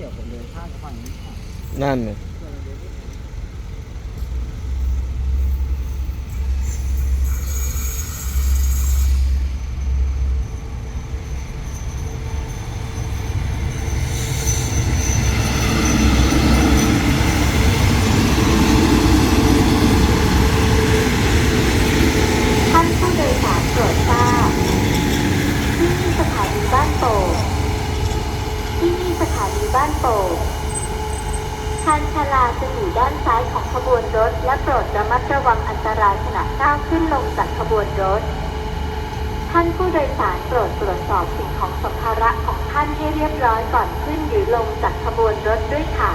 เกี่ยวกับเดินข้ามกับฝั่งนี้ค่ะนั่นน่ะเพื่อเราเดินไม่ถึงท่านผู้โดยสารโปรดทราบที่นี่สถานีบ้านโป่งที่นี่สถานี บ้านโป่งชานชาลาจะอยู่ด้านซ้ายของขบวนรถ และโปรดระมัดระวังอันตรายขณะก้าวขึ้นลงจากขบวนรถ ท่านผู้โดยสารโปรดตรวจสอบสิ่งของสัมภาระของท่านให้เรียบร้อยก่อนขึ้นหรือลงจากขบวนรถด้วยค่ะ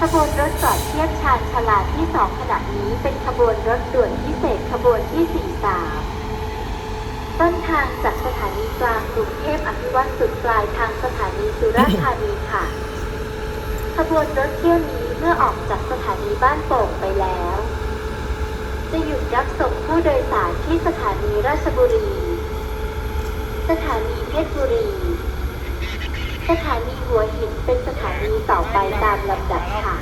ขบวนรถจอดเทียบชานชาลาที่สองขณะนี้เป็นขบวนรถด่วนพิเศษขบวนที่ 43ต้นทางจากสถานีกลางกรุงเทพอภิวัตสุดปลายทางสถาน สุราษฎร์ธานีค่ะ ขบวนรถเที่ยวนี้เมื่อออกจากสถานีบ้านโป่งไปแล้ว จะหยุดรับส่งผู้โดยสารที่สถานีราชบุรี สถานีเพชรบุรี สถานีหัวหินเป็นสถานีต่อไปตามลำดับค่ะ